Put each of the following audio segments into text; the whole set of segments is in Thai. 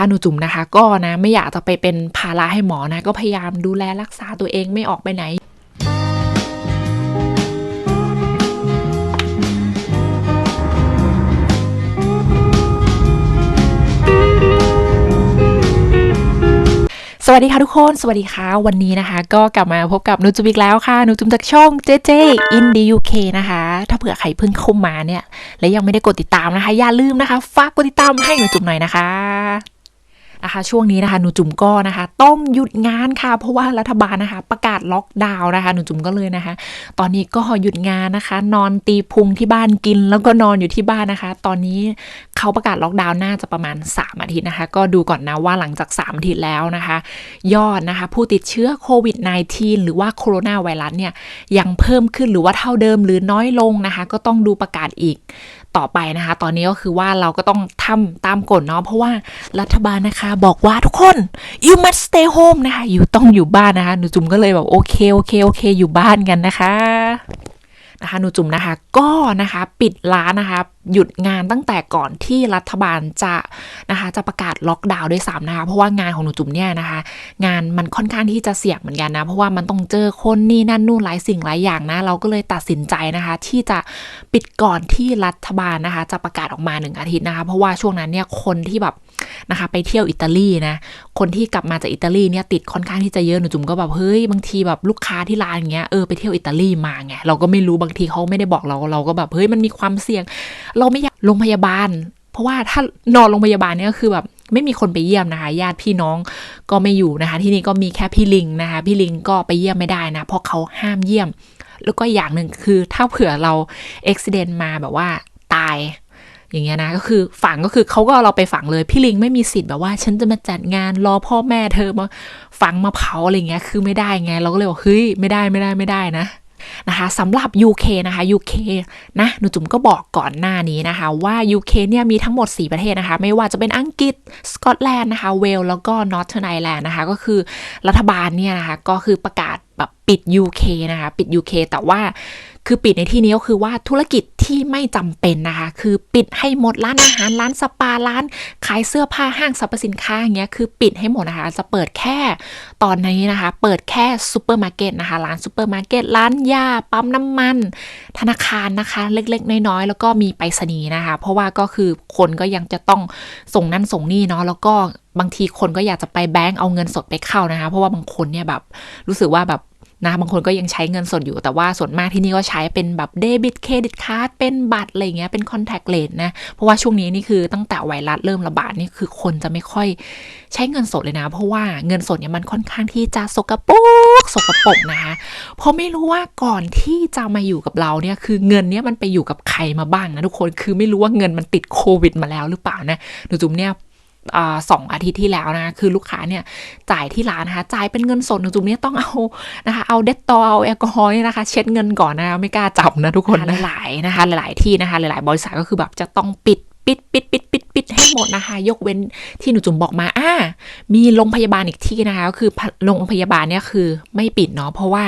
นะคะหนูจุ๋มนะคะ ก็นะไม่อยากจะไปเป็นภาระให้หมอนะก็พยายามดูแลรักษาตัวเองไม่ออกไปไหนสวัสดีค่ะทุกคน สวัสดีค่ะ วันนี้นะคะ ก็กลับมาพบกับหนูจุ๊บอีกแล้วค่ะหนูจุ๊บจากช่อง JJ in the UK นะคะ ถ้าเผื่อใครเพิ่งเข้ามาเนี่ย และยังไม่ได้กดติดตามนะคะ อย่าลืมนะคะ ฝากกดติดตามให้หนูจุ๊บหน่อยนะคะ นะคะ ช่วงนี้นะคะหนูจุ๋มก็นะคะ ต้องหยุดงานค่ะ เพราะว่ารัฐบาลนะคะ ประกาศล็อกดาวน์นะคะ หนูจุ๋มก็เลยนะคะ ตอนนี้ก็หยุดงานนะคะ นอนตีพุงที่บ้านกิน แล้วก็นอนอยู่ที่บ้านนะคะ ตอนนี้เขาประกาศล็อกดาวน์น่าจะประมาณ 3 อาทิตย์นะคะ ก็ดูก่อนนะว่าหลังจาก 3 อาทิตย์แล้วนะคะ ยอดนะคะ ผู้ติดเชื้อโควิด -19 หรือว่าโคโรนาไวรัสเนี่ยยังเพิ่มขึ้นหรือว่าเท่าเดิมหรือน้อยลงนะคะ ก็ต้องดูประกาศอีก ต่อไปนะคะ ตอนนี้ก็คือว่าเราก็ต้องทำตามกฎเนาะเพราะว่ารัฐบาลนะคะบอกว่าทุกคน you must stay home นะคะอยู่ต้องอยู่บ้านนะคะหนูจุ๋มก็เลยแบบโอเคโอเคโอเค อยู่บ้านกันนะคะนะคะหนูจุ๋มนะคะก็นะคะปิดร้านนะคะหยุดงานตั้งแต่ก่อนที่รัฐบาลจะนะคะจะประกาศล็อกดาวน์ด้วยซ้ำนะคะ เพราะว่างานของหนูจุ๋มเนี่ยนะคะ งานมันค่อนข้างที่จะเสี่ยงเหมือนกันนะ เพราะว่ามันต้องเจอคนนี่นั่นนู่นหลายสิ่งหลายอย่างนะ เราก็เลยตัดสินใจนะคะ ที่จะปิดก่อนที่รัฐบาลนะคะ จะประกาศออกมาหนึ่งอาทิตย์นะคะ เพราะว่าช่วงนั้นเนี่ยคนที่แบบนะคะ ไปเที่ยวอิตาลีนะ คนที่กลับมาจากอิตาลีเนี่ยติดค่อนข้างที่จะเยอะหนูจุ๋มก็แบบเฮ้ยบางทีแบบลูกค้าที่ร้านอย่างเงี้ยเออไปเที่ยวอิตาลีมาไงเราก็ไม่รู้บางทีเขาไม่ได้บอกเราเราก็แบบเฮ้ยมันมีความเสี่ยงเราไม่อยากโรงพยาบาล เพราะว่าถ้านอนโรงพยาบาลเนี่ยก็คือแบบไม่มีคนไปเยี่ยมนะคะ ญาติพี่น้องก็ไม่อยู่นะคะ ที่นี่ก็มีแค่พี่ลิงนะคะ พี่ลิงก็ไปเยี่ยมไม่ได้นะ เพราะเขาห้ามเยี่ยม แล้วก็อย่างหนึ่งคือถ้าเผื่อเราอุบิเหตุมาแบบว่าตายอย่างเงี้ยนะก็คือฝังก็คือเขาก็เอาเราไปฝังเลยพี่ลิงไม่มีสิทธิ์แบบว่า ฉันจะมาจัดงานรอพ่อแม่เธอมาฝังมาเผาอะไรเงี้ยคือไม่ได้ไง เราก็เลยบอกเฮ้ยไม่ได้ไม่ได้ไม่ได้นะ นะคะสำหรับ UK นะคะ UK นะหนูจุ๋มก็บอกก่อนหน้านี้นะคะ ว่า UK เนี่ยมีทั้งหมด 4 ประเทศนะคะ ไม่ว่าจะเป็นอังกฤษสกอตแลนด์นะคะเวลแล้วก็นอร์ทเทิร์นไอแลนด์นะคะก็คือรัฐบาลเนี่ยนะคะก็คือประกาศแบบปิด UK นะคะ ปิด UK แต่ว่าคือปิดในที่นี้ก็คือว่าธุรกิจที่ไม่จำเป็นนะคะ คือปิดให้หมดร้านอาหารร้านสปาร้าน ขายเสื้อผ้าห้างสรรพสินค้าอย่างเงี้ยคือปิดให้หมดนะคะ จะเปิดแค่ตอนนี้นะคะ เปิดแค่ซูเปอร์มาร์เก็ตนะคะ ร้านซูเปอร์มาร์เก็ตร้านยาปั๊มน้ำมัน ธนาคารนะคะ เล็กๆ น้อยๆ แล้วก็มีไปรษณีย์นะคะ เพราะว่าก็คือคนก็ยังจะต้องส่งนั่นส่งนี่เนาะแล้วก็บางทีคนก็อยากจะไปแบงก์เอาเงินสดไปเข้านะคะ เพราะว่าบางคนเนี่ยแบบรู้สึกว่าแบบ นะบางคนก็ยังใช้เงินสดอยู่แต่ว่าส่วนมากที่นี่ก็ใช้เป็นแบบเดบิตเครดิตการ์ดเป็นบัตรอะไรเงี้ยเป็นคอนแทคเลนนะเพราะว่าช่วงนี้นี่คือตั้งแต่ไวรัสเริ่มระบาดนี่คือคนจะไม่ค่อยใช้เงินสดเลยนะ เพราะว่าเงินสดเนี่ยมันค่อนข้างที่จะสกปรกสกปรกนะคะเพราะไม่รู้ว่าก่อนที่จะมาอยู่กับเราเนี่ยคือเงินเนี่ยมันไปอยู่กับใครมาบ้างนะทุกคนคือไม่รู้ว่าเงินมันติดโควิดมาแล้วหรือเปล่านะหนูจุ๋มเนี่ย สองอาทิตย์ที่แล้วนะ คือลูกค้าเนี่ยจ่ายที่ร้านนะคะจ่ายเป็นเงินสดหนูจุ๋มเนี่ยต้องเอานะคะ เอาเดตตอเอาแอลกอฮอล์นะคะ เช็ดเงินก่อนนะคะไม่กล้าจับนะทุกคนนะหลายนะคะ หลายๆที่นะคะ หลาย ๆ บริษัทก็คือแบบจะต้องปิดปิดปิดปิดปิดปิดให้หมดนะคะ ยกเว้นที่หนูจุ๋มบอกมาอ่ามีโรงพยาบาลอีกที่นะคะก็คือโรงพยาบาลเนี่ยคือไม่ปิดเนาะเพราะว่า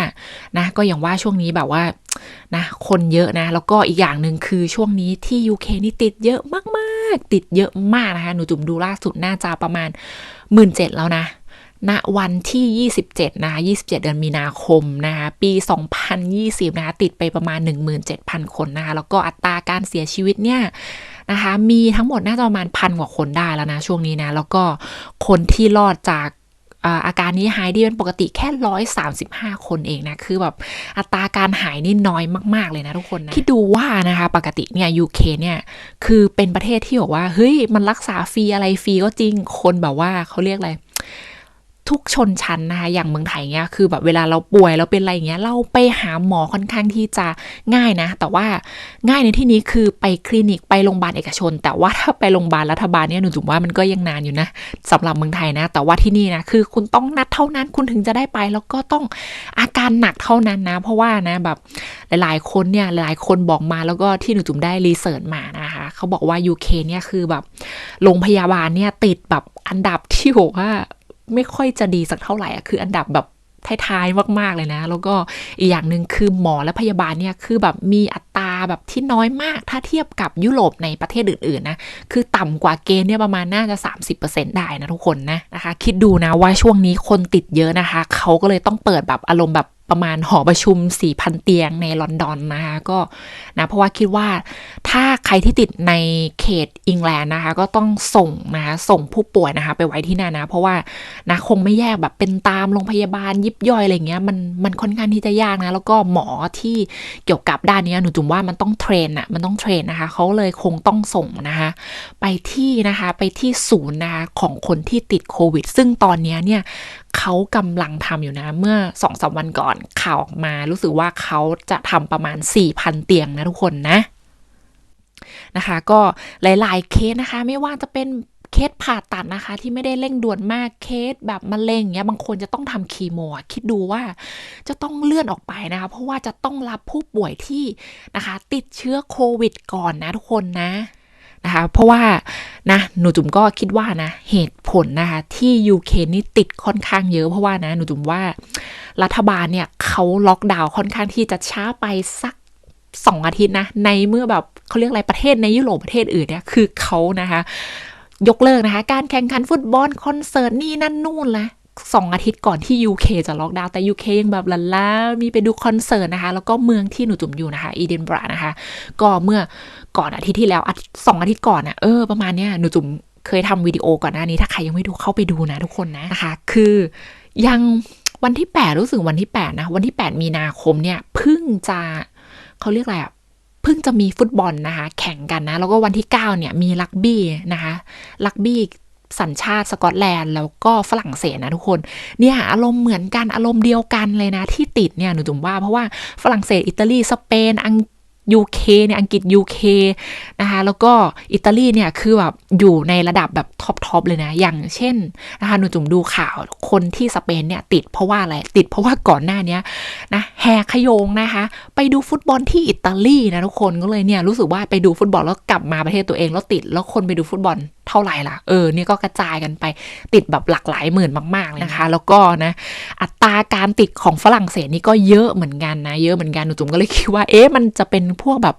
นะก็อย่างว่าช่วงนี้แบบว่านะคนเยอะนะ แล้วก็อีกอย่างหนึ่งคือช่วงนี้ที่ UK นี่ติดเยอะมากติดเยอะมากนะคะ หนูจุ่มดูล่าสุดน่าจะประมาณหมื่นเจ็ดแล้วนะณวันที่ 27 นะคะ 27 เดือนมีนาคมนะคะ ปี 2020 นะคะ ติดไปประมาณ 17,000 คนนะคะ แล้วก็อัตราการเสียชีวิตเนี่ยนะคะ มีทั้งหมดน่าจะประมาณพันกว่าคนได้แล้วนะ ช่วงนี้นะ แล้วก็คนที่รอดจาก อาการนี้หายดีเป็นปกติแค่ร้อยสามสิบห้าคนเองนะ คือแบบอัตราการหายนี่น้อยมาก ๆ เลยนะทุกคนนะ คิดดูว่านะคะปกติเนี่ยยูเคเนี่ย คือเป็นประเทศที่บอกว่า เฮ้ย มันรักษาฟรีอะไรฟรีก็จริงคนแบบว่าเขาเรียกอะไร ทุกชนชั้นนะคะอย่างเมืองไทยเนี้ยคือแบบเวลาเราป่วยเราเป็นอะไรเงี้ยเราไปหาหมอค่อนข้างที่จะง่ายนะ แต่ว่าง่ายในที่นี้คือไปคลินิกไปโรงพยาบาลเอกชน แต่ว่าถ้าไปโรงพยาบาลรัฐบาลเนี่ยหนูจุ๋มว่ามันก็ยังนานอยู่นะสำหรับเมืองไทยนะ แต่ว่าที่นี่นะคือคุณต้องนัดเท่านั้นคุณถึงจะได้ไป แล้วก็ต้องอาการหนักเท่านั้นนะ เพราะว่านะแบบหลายๆคนเนี่ยหลายคนบอกมาแล้วก็ที่หนูจุ๋มได้รีเสิร์ชมานะคะเขาบอกว่า UK เนี่ยคือแบบโรงพยาบาลเนี่ยติดแบบอันดับที่บอกว่า ไม่ค่อยจะดีสักเท่าไหร่อะคืออันดับแบบท้ายๆมาก ๆ เลยนะ แล้วก็อีกอย่างหนึ่งคือหมอและพยาบาลเนี่ยคือแบบมีอัตราแบบที่น้อยมาก ถ้าเทียบกับยุโรปในประเทศอื่น ๆ นะ คือต่ำกว่าเกณฑ์เนี่ยประมาณน่าจะ 30%ได้นะทุกคนนะนะคะ คิดดูนะว่าช่วงนี้คนติดเยอะนะคะ เขาก็เลยต้องเปิดแบบอารมณ์แบบ ประมาณหอประชุม 4,000 เตียงในลอนดอนนะคะก็นะเพราะว่าคิดว่าถ้าใครที่ติดในเขตอังกฤษนะคะ ก็ต้องส่งนะคะส่งผู้ป่วยนะคะ ไปไว้ที่นั่นนะ เพราะว่านะคงไม่แยกแบบเป็นตามโรงพยาบาลยิบย่อยอะไรเงี้ยมันมันค่อนข้างที่จะยากนะ แล้วก็หมอที่เกี่ยวกับด้านนี้หนูจุ๋มว่ามันต้องเทรนอะมันต้องเทรนนะคะเขาเลยคงต้องส่งนะคะไปที่นะคะไปที่ศูนย์นะคะของคนที่ติดโควิด ซึ่งตอนนี้เนี่ย เขากำลังทำอยู่นะ เมื่อสองสาวันก่อนข่าวออกมารู้สึกว่าเขาจะทำประมาณ 4,000 เตียงนะทุกคนนะนะคะ ก็หลาย ๆ เคสนะคะ ไม่ว่าจะเป็นเคสผ่าตัดนะคะ ที่ไม่ได้เร่งด่วนมากเคสแบบมะเร็งเงี้ยบางคนจะต้องทำคีโมคิดดูว่าจะต้องเลื่อนออกไปนะคะ เพราะว่าจะต้องรับผู้ป่วยที่นะคะ ติดเชื้อโควิดก่อนนะทุกคนนะ นะคะ เพราะว่านะหนูจุ๋มก็คิดว่านะเหตุผลนะคะที่ยูเคนี่ติดค่อนข้างเยอะเพราะว่านะหนูจุ๋มว่ารัฐบาลเนี่ยเขาล็อกดาวน์ค่อนข้างที่จะช้าไปสักสองอาทิตย์นะในเมื่อแบบเขาเรียกอะไรประเทศในยุโรปประเทศอื่นเนี่ยคือเขานะคะ ยกเลิกนะคะ การแข่งขันฟุตบอลคอนเสิร์ตนี่นั่นนู่นละสองอาทิตย์ก่อนที่ UK จะล็อกดาวน์แต่ UK ยังแบบลันล่ามีไปดูคอนเสิร์ตนะคะ แล้วก็เมืองที่หนูจุ่มอยู่นะคะอีเดนบรานะคะ ก็เมื่อ ก่อนอาทิตย์ที่แล้วสองอาทิตย์ก่อนอะเออประมาณเนี้ยหนูจุ่มเคยทำวิดีโอก่อนหน้านี้ ถ้าใครยังไม่ดูเข้าไปดูนะทุกคนนะนะคะคือยังวันที่ 8 รู้สึกวันที่ 8 นะ วันที่ 8 มีนาคมเนี่ยเพิ่งจะเขาเรียกอะไรอะเพิ่งจะมีฟุตบอลนะคะ แข่งกันนะ แล้วก็วันที่ 9 เนี่ยมีลักบี้นะคะลักบี้สัญชาติสกอตแลนด์แล้วก็ฝรั่งเศสนะทุกคน เนี่ยอารมณ์เหมือนกันอารมณ์เดียวกันเลยนะ ที่ติดเนี่ยหนูจุ๋มว่าเพราะว่าฝรั่งเศสอิตาลีสเปน อัง ยูเคเนี่ยอังกฤษยูเคนะคะแล้วก็อิตาลีเนี่ยคือแบบอยู่ในระดับแบบท็อปทอปเลยนะ อย่างเช่นนะคะหนูจุ๋มดูข่าวคนที่สเปนเนี่ยติดเพราะว่าอะไร ติดเพราะว่าก่อนหน้านี้นะแหกขยงนะคะ ไปดูฟุตบอลที่อิตาลีนะทุกคนก็เลยเนี่ยรู้สึกว่าไปดูฟุตบอลแล้วกลับมาประเทศตัวเองแล้วติดแล้วคนไปดูฟุตบอลเท่าไหร่ล่ะ เออ นี่ก็กระจายกันไปติดแบบหลากหลายหมื่นมากๆเลยนะคะ แล้วก็นะ อัตราการติดของฝรั่งเศสนี่ก็เยอะเหมือนกันนะ เยอะเหมือนกัน หนูจุ๋มก็เลยคิดว่า เอ๊ะ มันจะเป็นพวกแบบ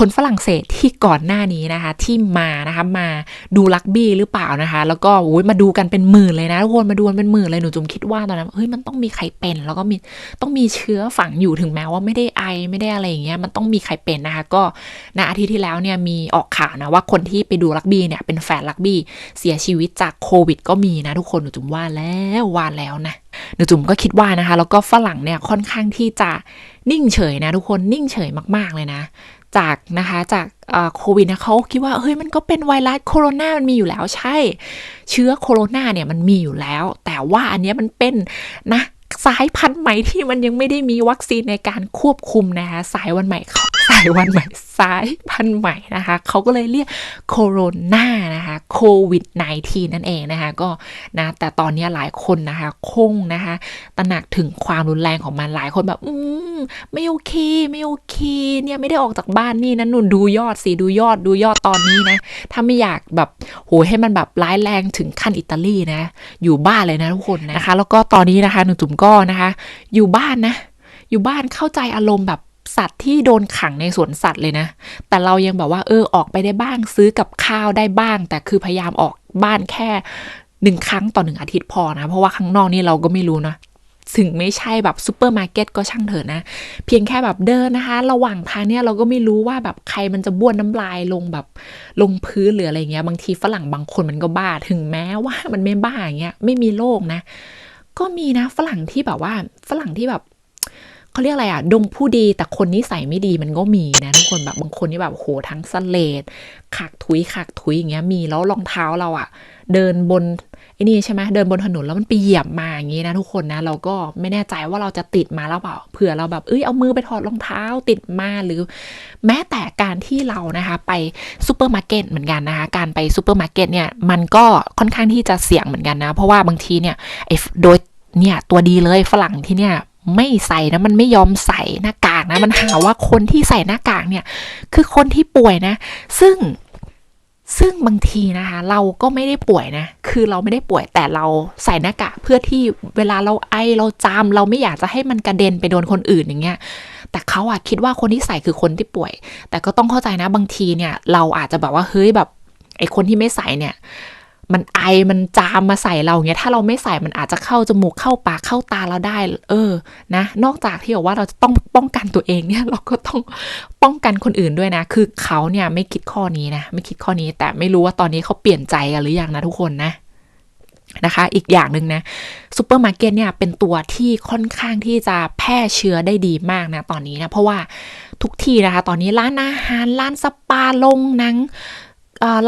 คนฝรั่งเศสที่ก่อนหน้านี้นะคะ ที่มานะคะมาดูลักบี้หรือเปล่านะคะ แล้วก็โอ้ยมาดูกันเป็นหมื่นเลยนะทุกคนมาดูกันเป็นหมื่นเลยหนูจุ๋มคิดว่าตอนนั้นเฮ้ยมันต้องมีใครเป็น แล้วก็มีต้องมีเชื้อฝังอยู่ถึงแม้ว่าไม่ได้ไอไม่ได้อะไรอย่างเงี้ยมันต้องมีใครเป็นนะคะ ก็ณอาทิตย์ที่แล้วเนี่ยมีออกข่าวนะว่าคนที่ไปดูลักบี้เนี่ยเป็นแฟนลักบี้เสียชีวิตจากโควิด ก็มีนะทุกคนหนูจุ๋มว่าแล้วว่าแล้วนะหนูจุ๋มก็คิดว่านะคะ แล้วก็ฝรั่งเนี่ยค่อนข้างที่จะนิ่งเฉยนะทุกคนนิ่งเฉยมาก ๆ เลยนะ จากนะคะจากโควิดนะเขาคิดว่าเฮ้ยมันก็เป็นไวรัสโคโรนามันมีอยู่แล้วใช่ เชื้อโคโรนาเนี่ยมันมีอยู่แล้ว แต่ว่าอันนี้มันเป็นนะ สายพันธุ์ใหม่ที่มันยังไม่ได้มีวัคซีนในการควบคุมนะคะสายวันใหม่เขาสายวันใหม่สายพันธุ์ใหม่นะคะเขาก็เลยเรียกโคโรนานะคะโควิด -19 นั่นเองนะคะก็นะแต่ตอนนี้หลายคนนะคะคงนะคะตระหนักถึงความรุนแรงของมันหลายคนแบบ อืมไม่โอเค ไม่โอเค เนี่ยไม่ได้ออกจากบ้านนี่นะนุ่นดูยอดสิดูยอดดูยอดตอนนี้นะ ถ้าไม่อยากแบบโหให้มันแบบร้ายแรงถึงขั้นอิตาลีนะ อยู่บ้านเลยนะทุกคนนะคะ แล้วก็ตอนนี้นะคะหนูจุ๋มก็นะคะ อยู่บ้านนะ อยู่บ้านเข้าใจอารมณ์แบบสัตว์ที่โดนขังในสวนสัตว์เลยนะ แต่เรายังแบบว่าเออออกไปได้บ้างซื้อกับข้าวได้บ้าง แต่คือพยายามออกบ้านแค่หนึ่งครั้งต่อหนึ่งอาทิตย์พอนะ เพราะว่าข้างนอกนี่เราก็ไม่รู้นะถึงไม่ใช่แบบซูเปอร์มาร์เก็ตก็ช่างเถอะนะ เพียงแค่แบบเดินนะคะ ระหว่างทางเนี่ยเราก็ไม่รู้ว่าแบบใครมันจะบ้วนน้ำลายลงแบบลงพื้นหรืออะไรเงี้ย บางทีฝรั่งบางคนมันก็บ้า ถึงแม้ว่ามันไม่บ้าอย่างเงี้ยไม่มีโรคนะ ก็มีนะฝรั่งที่แบบว่าฝรั่งที่แบบเขาเรียกอะไรอะดงผู้ดีแต่คนนิสัยไม่ดีมันก็มีนะทุกคนแบบบางคนนี่แบบโหทั้งสเลดขากถุยขากถุยอย่างเงี้ยมีแล้วรองเท้าเราอะเดินบน ไอ้นี่ใช่ไหมเดินบนถนนแล้วมันไปเหยียบมาอย่างงี้นะทุกคนนะ เราก็ไม่แน่ใจว่าเราจะติดมาแล้วเปล่าเผื่อเราแบบเอ้ยเอามือไปถอดรองเท้าติดมาหรือ แม้แต่การที่เรานะคะไปซูเปอร์มาร์เก็ตเหมือนกันนะคะการไปซูเปอร์มาร์เก็ตเนี่ยมันก็ค่อนข้างที่จะเสี่ยงเหมือนกันนะ เพราะว่าบางทีเนี่ยไอ้โดยเนี่ยตัวดีเลยฝรั่งที่เนี่ยไม่ใส่นะมันไม่ยอมใส่หน้ากากนะมันหาว่าคนที่ใส่หน้ากากเนี่ยคือคนที่ป่วยนะ ซึ่ง ซึ่งบางทีนะคะ เราก็ไม่ได้ป่วยนะ คือเราไม่ได้ป่วยแต่เราใส่หน้ากากเพื่อที่เวลาเราไอเราจามเราไม่อยากจะให้มันกระเด็นไปโดนคนอื่นอย่างเงี้ยแต่เขาอะคิดว่าคนที่ใส่คือคนที่ป่วย แต่ก็ต้องเข้าใจนะบางทีเนี่ย เราอาจจะแบบว่าเฮ้ยแบบไอคนที่ไม่ใส่เนี่ย มันไอมันจามมาใส่เราเงี้ยถ้าเราไม่ใส่มันอาจจะเข้าจมูกเข้าปากเข้าตาเราได้ เออนะ นอกจากที่บอกว่าเราจะต้องป้องกันตัวเองเนี่ย เราก็ต้องป้องกันคนอื่นด้วยนะ คือเขาเนี่ยไม่คิดข้อนี้นะไม่คิดข้อนี้ แต่ไม่รู้ว่าตอนนี้เขาเปลี่ยนใจกันหรือยังนะทุกคนนะนะคะ อีกอย่างหนึ่งนะซูเปอร์มาร์เก็ตเนี่ยเป็นตัวที่ค่อนข้างที่จะแพร่เชื้อได้ดีมากนะตอนนี้นะเพราะว่าทุกที่นะคะ ตอนนี้ร้านอาหารร้านสปาลงหนัง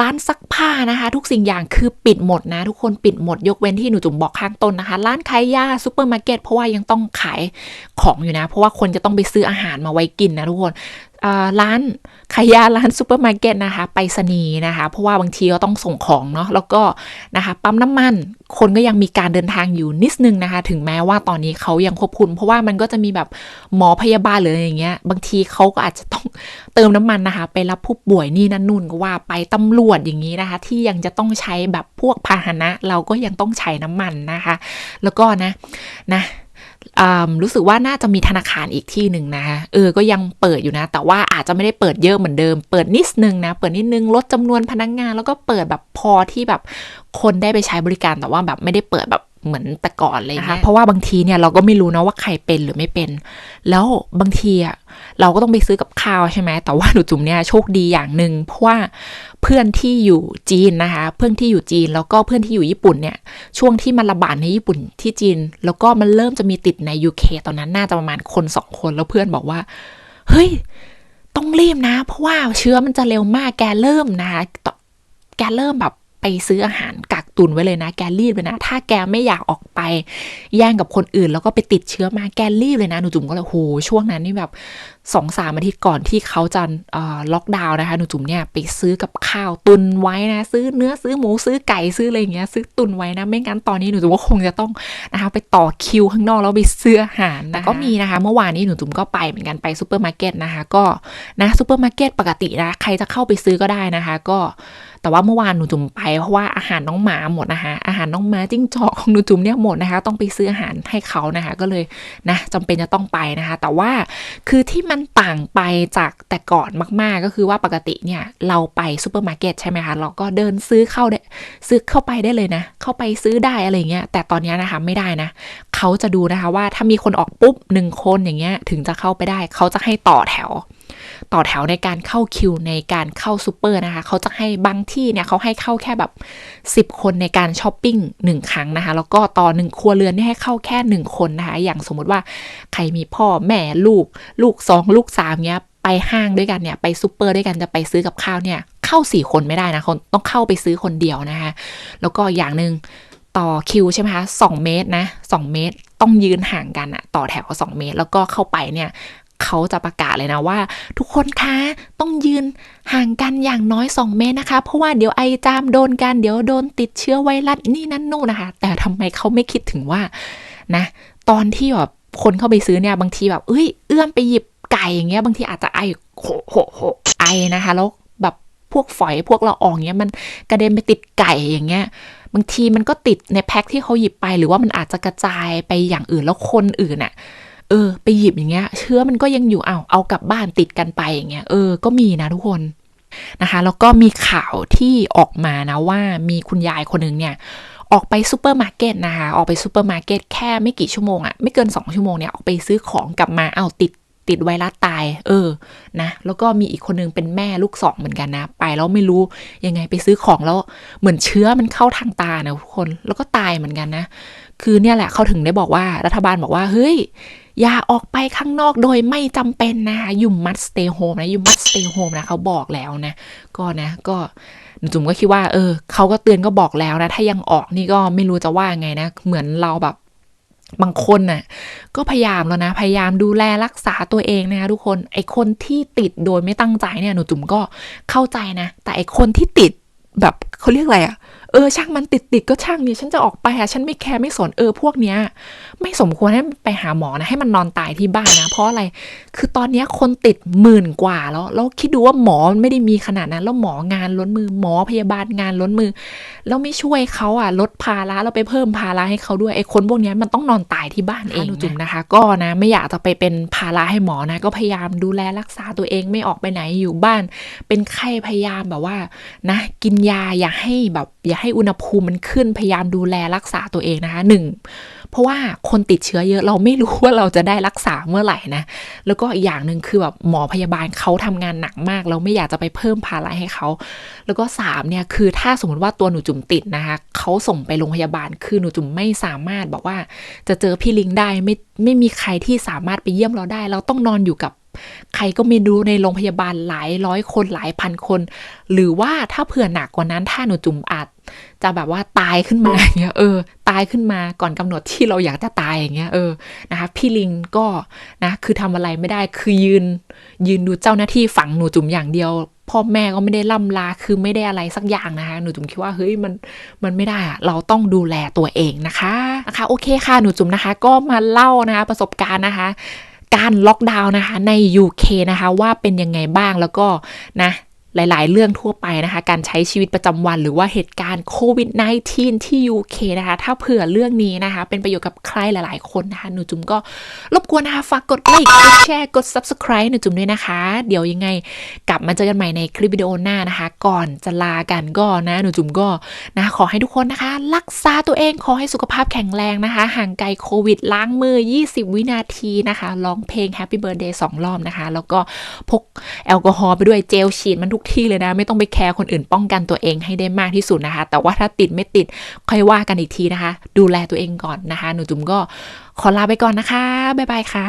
ร้านซักผ้านะคะ ทุกสิ่งอย่างคือปิดหมดนะ ทุกคนปิดหมดยกเว้นที่หนูจุ๋มบอกข้างต้นนะคะ ร้านขายยาซูเปอร์มาร์เก็ตเพราะว่ายังต้องขายของอยู่นะ เพราะว่าคนจะต้องไปซื้ออาหารมาไว้กินนะทุกคน ร้านขายยาร้านซูเปอร์มาร์เก็ตนะคะไปรษณีนะคะ เพราะว่าบางทีก็ต้องส่งของเนาะแล้วก็นะคะปั๊มน้ำมัน คนก็ยังมีการเดินทางอยู่นิดนึงนะคะ ถึงแม้ว่าตอนนี้เขายังควบคุม เพราะว่ามันก็จะมีแบบหมอพยาบาลหรืออะไรอย่างเงี้ย บางทีเขาก็อาจจะต้องเติมน้ำมันนะคะ ไปรับผู้ป่วยนี่นั่นนู่นก็ว่าไปตำรวจอย่างนี้นะคะ ที่ยังจะต้องใช้แบบพวกพาหนะ เราก็ยังต้องใช้น้ำมันนะคะ แล้วก็นะนะ รู้สึกว่าน่าจะมีธนาคารอีกที่หนึ่งนะคะเออก็ยังเปิดอยู่นะ แต่ว่าอาจจะไม่ได้เปิดเยอะเหมือนเดิม เปิดนิดนึงนะ เปิดนิดนึงลดจำนวนพนักงาน แล้วก็เปิดแบบพอที่แบบคนได้ไปใช้บริการแต่ว่าแบบไม่ได้เปิดแบบเหมือนแต่ก่อนเลยนะคะเพราะว่าบางทีเนี่ยเราก็ไม่รู้นะว่าใครเป็นหรือไม่เป็น แล้วบางทีอะ เราก็ต้องไปซื้อกับข้าวใช่ไหมแต่ว่าหนูจุ๋มเนี่ยโชคดีอย่างหนึ่งเพราะว่าเพื่อนที่อยู่จีนนะคะ เพื่อนที่อยู่จีนแล้วก็เพื่อนที่อยู่ญี่ปุ่นเนี่ย ช่วงที่มันระบาดในญี่ปุ่นที่จีน แล้วก็มันเริ่มจะมีติดใน UK ตอนนั้นน่าจะประมาณคนสองคนแล้วเพื่อนบอกว่า เฮ้ย ต้องรีบนะ เพราะว่าเชื้อมันจะเร็วมากแกเริ่มนะคะแกเริ่มแบบไปซื้ออาหารกัก ตุนไว้เลยนะ แกรีบเลยนะ ถ้าแกไม่อยากออกไป แย่งกับคนอื่น แล้วก็ไปติดเชื้อมาแกรีบเลยนะหนูจุ๋มก็เลยโหช่วงนั้นนี่แบบ สองสามอาทิตย์ก่อนที่เขาจะล็อกดาวน์นะคะหนูจุ๋มเนี่ยไปซื้อกับข้าวตุนไว้นะ ซื้อเนื้อซื้อหมูซื้อไก่ซื้ออะไรอย่างเงี้ยซื้อตุนไว้นะ ไม่งั้นตอนนี้หนูจุ๋มก็คงจะต้องนะคะไปต่อคิวข้างนอกแล้วไปซื้ออาหารแต่ก็มีนะคะ เมื่อวานนี้หนูจุ๋มก็ไปเหมือนกันไปซูเปอร์มาร์เก็ตนะคะก็นะซูเปอร์มาร์เก็ตปกตินะใครจะเข้าไปซื้อก็ได้นะคะ ก็แต่ว่าเมื่อวานหนูจุ๋มไปเพราะว่าอาหารน้องหมาหมดนะคะ อาหารน้องหมาจิ้งจอกของหนูจุ๋มเนี่ยหมดนะคะ ต้องไปซื้ออาหารให้เขานะคะ ก็เลยนะจำเป็นจะต้องไปนะคะ แต่ว่าคือที่มันต่างไปจากแต่ก่อนมาก ๆ ก็คือว่าปกติเนี่ย เราไปซูเปอร์มาร์เก็ตใช่ไหมคะ เราก็เดินซื้อเข้าได้ซื้อเข้าไปได้เลยนะ เข้าไปซื้อได้อะไรเงี้ย แต่ตอนนี้นะคะไม่ได้นะ เขาจะดูนะคะว่าถ้ามีคนออกปุ๊บหนึ่งคนอย่างเงี้ยถึงจะเข้าไปได้ เขาจะให้ต่อแถว ต่อแถวในการเข้าคิวในการเข้าซูเปอร์นะคะเขาจะให้บางที่เนี่ยเขาให้เข้าแค่แบบ 10 คนในการช้อปปิ้งหนึ่งครั้งนะคะ แล้วก็ต่อหนึ่งครัวเรือนเนี่ยให้เข้าแค่หนึ่งคนนะคะ อย่างสมมติว่าใครมีพ่อแม่ลูก ลูกสองลูกสามเนี้ยไปห้างด้วยกันเนี่ยไปซูเปอร์ด้วยกันจะไปซื้อกับข้าวเนี่ยเข้าสี่คนไม่ได้นะคนต้องเข้าไปซื้อคนเดียวนะคะ แล้วก็อย่างหนึ่งต่อคิวใช่ไหมคะสองเมตรนะสองเมตรต้องยืนห่างกันอะต่อแถวสองเมตร แล้วก็เข้าไปเนี่ย เขาจะประกาศเลยนะว่า ทุกคนคะต้องยืนห่างกันอย่างน้อย 2 เมตรนะคะ เพราะว่าเดี๋ยวไอจามโดนกันเดี๋ยวโดนติดเชื้อไวรัสนี่นั่นนู่นนะคะ แต่ทำไมเขาไม่คิดถึงว่านะ ตอนที่แบบคนเข้าไปซื้อเนี่ยบางทีแบบเอ้ยเอื้อมไปหยิบไก่อย่างเงี้ยบางทีอาจจะไอโหโหโหไอนะคะแล้วแบบพวกฝอยพวกละอองเงี้ยมันกระเด็นไปติดไก่อย่างเงี้ยบางทีมันก็ติดในแพ็คที่เขาหยิบไปหรือว่ามันอาจจะกระจายไปอย่างอื่นแล้วคนอื่นอะ เออ ไปหยิบอย่างเงี้ย เชื้อมันก็ยังอยู่เอาเอากลับบ้านติดกันไปอย่างเงี้ยเออก็มีนะทุกคนนะคะแล้วก็มีข่าวที่ออกมานะว่ามีคุณยายคนหนึ่งเนี่ยออกไปซูเปอร์มาร์เก็ตนะคะออกไปซูเปอร์มาร์เก็ตแค่ไม่กี่ชั่วโมงอะไม่เกิน 2 ชั่วโมงเนี่ยออกไปซื้อของกลับมาเอาติดติดไวรัสตาย เออ นะ แล้วก็มีอีกคนนึงเป็นแม่ลูกสองเหมือนกันนะ ไปแล้วไม่รู้ยังไงไปซื้อของแล้วเหมือนเชื้อมันเข้าทางตานะทุกคน แล้วก็ตายเหมือนกันนะ คือเนี่ยแหละเขาถึงได้บอกว่ารัฐบาลบอกว่า เฮ้ย อย่าออกไปข้างนอกโดยไม่จำเป็นนะคะยูมัดสเตย์โฮมนะยูมัดสเตย์โฮมนะเขาบอกแล้วนะ ก็นะก็หนูจุ๋มก็คิดว่า เออเขาก็เตือนก็บอกแล้วนะ ถ้ายังออกนี่ก็ไม่รู้จะว่าไงนะ เหมือนเราแบบบางคนน่ะก็พยายามแล้วนะ พยายามดูแลรักษาตัวเองนะคะทุกคนไอคนที่ติดโดยไม่ตั้งใจเนี่ยหนูจุ๋มก็เข้าใจนะ แต่ไอคนที่ติดแบบเขาเรียกอะไรอะเออช่างมันติดติดก็ช่างเนี่ยฉันจะออกไปอะฉันไม่แคร์ไม่สนเออพวกเนี้ย ไม่สมควรให้ไปหาหมอนะ ให้มันนอนตายที่บ้านนะ เพราะอะไร คือตอนเนี้ยคนติดหมื่นกว่าแล้วแล้วคิดดูว่าหมอมันไม่ได้มีขนาดนั้น แล้วหมองานล้นมือหมอพยาบาลงานล้นมือ แล้วไม่ช่วยเขาอะลดภาระแล้วไปเพิ่มภาระให้เขาด้วยไอ้คนพวกเนี้ยมันต้องนอนตายที่บ้านเองนะจุ๋มนะคะ ก็นะ ไม่อยากจะไปเป็นภาระให้หมอนะ ก็พยายามดูแลรักษาตัวเองไม่ออกไปไหนอยู่บ้าน เป็นไข้พยายามแบบว่านะ กินยาอย่าให้แบบอย่าให้อุณหภูมิมันขึ้นพยายามดูแลรักษาตัวเองนะคะหนึ่งเพราะว่าคนติดเชื้อเยอะเราไม่รู้ว่าเราจะได้รักษาเมื่อไหร่นะ แล้วก็อีกอย่างหนึ่งคือแบบหมอพยาบาลเขาทำงานหนักมาก เราไม่อยากจะไปเพิ่มภาระให้เขา แล้วก็สามเนี่ยคือถ้าสมมติว่าตัวหนูจุ๋มติดนะคะเขาส่งไปโรงพยาบาลคือหนูจุ๋มไม่สามารถบอกว่าจะเจอพี่ลิงได้ไม่ไม่มีใครที่สามารถไปเยี่ยมเราได้ เราต้องนอนอยู่กับ ใครก็ไม่รู้ในโรงพยาบาลหลายร้อยคนหลายพันคน หรือว่าถ้าเผื่อหนักกว่านั้นถ้าหนูจุ่มอาจจะแบบว่าตายขึ้นมาอย่างเงี้ยเออ ตายขึ้นมาก่อนกำหนดที่เราอยากจะตายอย่างเงี้ยเออนะคะพี่ลิงก็นะคือทำอะไรไม่ได้คือยืน ยืนดูเจ้าหน้าที่ฝังหนูจุ่มอย่างเดียวพ่อแม่ก็ไม่ได้ล่ำลาคือไม่ได้อะไรสักอย่างนะคะ หนูจุ๋มคิดว่าเฮ้ยมันมันไม่ได้อะเราต้องดูแลตัวเองนะคะนะคะ โอเคค่ะหนูจุ๋มนะคะ ก็มาเล่านะคะประสบการณ์นะคะ การล็อกดาวน์นะคะใน UK นะคะว่าเป็นยังไงบ้างแล้วก็นะ หลาย ๆ เรื่องทั่วไปนะคะ การใช้ชีวิตประจำวันหรือว่าเหตุการณ์โควิด -19 ที่ UK นะคะ ถ้าเผื่อเรื่องนี้นะคะ เป็นประโยชน์กับใครหลาย ๆ คนนะคะ หนูจุ๋มก็รบกวนนะคะฝากกดไลค์กดแชร์กด subscribe หนูจุ๋มด้วยนะคะ เดี๋ยวยังไงกลับมาเจอกันใหม่ในคลิปวิดีโอหน้านะคะ ก่อนจะลากันก็นะหนูจุ๋มก็นะขอให้ทุกคนนะคะ รักษาตัวเองขอให้สุขภาพแข็งแรงนะคะ ห่างไกลโควิด ล้างมือ 20 วินาทีนะคะร้องเพลง Happy Birthday สองรอบนะคะ แล้วก็พกแอลกอฮอล์ไปด้วยเจลฉีดมันทุกที่เลยนะ ไม่ต้องไปแคร์คนอื่นป้องกันตัวเองให้ได้มากที่สุดนะคะ แต่ว่าถ้าติดไม่ติดค่อยว่ากันอีกทีนะคะ ดูแลตัวเองก่อนนะคะ หนูจุ๋มก็ขอลาไปก่อนนะคะบ๊ายบายค่ะ